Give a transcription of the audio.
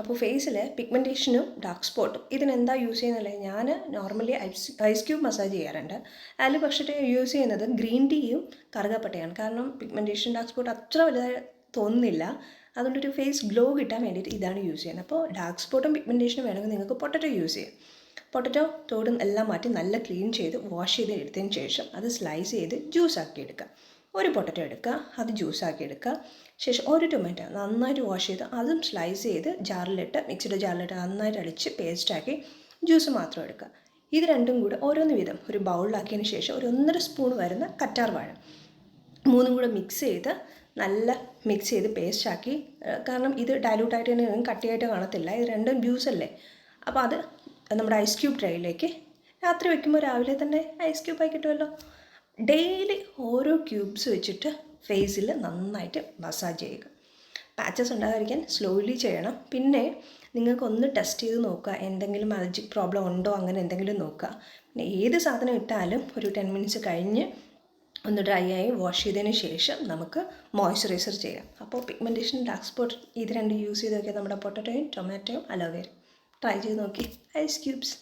അപ്പോൾ ഫേസിൽ പിഗ്മെന്റേഷനും ഡാർക്ക് സ്പോട്ടും ഇതിനെന്താ യൂസ് ചെയ്യുന്നില്ല? ഞാൻ normally ice ice cube massage ചെയ്യാറുണ്ട്. അതിൽ പക്ഷേ യൂസ് ചെയ്യുന്നത് ഗ്രീൻ ടീയും കറുകപ്പട്ടയാണ്. കാരണം പിഗ്മെന്റേഷൻ ഡാർക്ക് സ്പോട്ട് അത്ര വലുതായി തോന്നുന്നില്ല. അതുകൊണ്ടൊരു ഫേസ് ഗ്ലോ കിട്ടാൻ വേണ്ടിയിട്ട് ഇതാണ് യൂസ് ചെയ്യുന്നത്. അപ്പോൾ ഡാർക്ക് സ്പോട്ടും പിഗ്മെന്റേഷനും വേണമെങ്കിൽ നിങ്ങൾക്ക് പൊട്ടറ്റോ യൂസ് ചെയ്യാം. പൊട്ടറ്റോ തോടും എല്ലാം മാറ്റി നല്ല ക്ലീൻ ചെയ്ത് വാഷ് ചെയ്ത് എടുത്തതിന് ശേഷം അത് സ്ലൈസ് ചെയ്ത് ജ്യൂസ് ആക്കി എടുക്കുക ഒരു പൊട്ടറ്റോ എടുക്കുക അത് ജ്യൂസാക്കി എടുക്കുക. ശേഷം ഒരു ടൊമാറ്റോ നന്നായിട്ട് വാഷ് ചെയ്ത് അതും സ്ലൈസ് ചെയ്ത് ജാറിലിട്ട് മിക്സിയുടെ ജാറിലിട്ട് നന്നായിട്ട് അടിച്ച് പേസ്റ്റാക്കി ജ്യൂസ് മാത്രം എടുക്കുക. ഇത് രണ്ടും കൂടെ ഓരോന്ന് വീതം ഒരു ബൗളിലാക്കിയതിന് ശേഷം ഒരു ഒന്നര സ്പൂൺ വരുന്ന കറ്റാർ വാഴ. മൂന്നും കൂടെ മിക്സ് ചെയ്ത് നല്ല മിക്സ് ചെയ്ത് പേസ്റ്റാക്കി കാരണം ഇത് ഡയലൂട്ടായിട്ട് തന്നെ കട്ടിയായിട്ട് കാണത്തില്ല. ഇത് രണ്ടും ജ്യൂസ് അല്ലേ? അപ്പോൾ അത് നമ്മുടെ ഐസ് ക്യൂബ് ട്രേയിലേക്ക് രാത്രി വയ്ക്കുമ്പോൾ രാവിലെ തന്നെ ഐസ് ക്യൂബായി കിട്ടുമല്ലോ ഡെയിലി ഓരോ ക്യൂബ്സ് വെച്ചിട്ട് ഫേസിൽ നന്നായിട്ട് മസാജ് ചെയ്യുക. പാച്ചസ് ഉണ്ടാകാതിരിക്കാൻ സ്ലോലി ചെയ്യണം. പിന്നെ നിങ്ങൾക്ക് ഒന്ന് ടെസ്റ്റ് ചെയ്ത് നോക്കുക. എന്തെങ്കിലും അലർജിക് പ്രോബ്ലം ഉണ്ടോ? അങ്ങനെ എന്തെങ്കിലും നോക്കുക. പിന്നെ ഏത് സാധനം ഇട്ടാലും ഒരു ടെൻ മിനിറ്റ്സ് കഴിഞ്ഞ് ഒന്ന് ഡ്രൈ ആയി വാഷ് ചെയ്തതിന് ശേഷം നമുക്ക് മോയ്സ്ചറൈസർ ചെയ്യാം. അപ്പോൾ പിഗ്മെന്റേഷൻ ഡാർക്ക് സ്പോട്ട് ഇത് രണ്ട് യൂസ് ചെയ്ത് നോക്കിയാൽ നമ്മുടെ പൊട്ടറ്റോയും ടൊമാറ്റോയും അലോവേരും ട്രൈ ചെയ്ത് നോക്കി. Ice cubes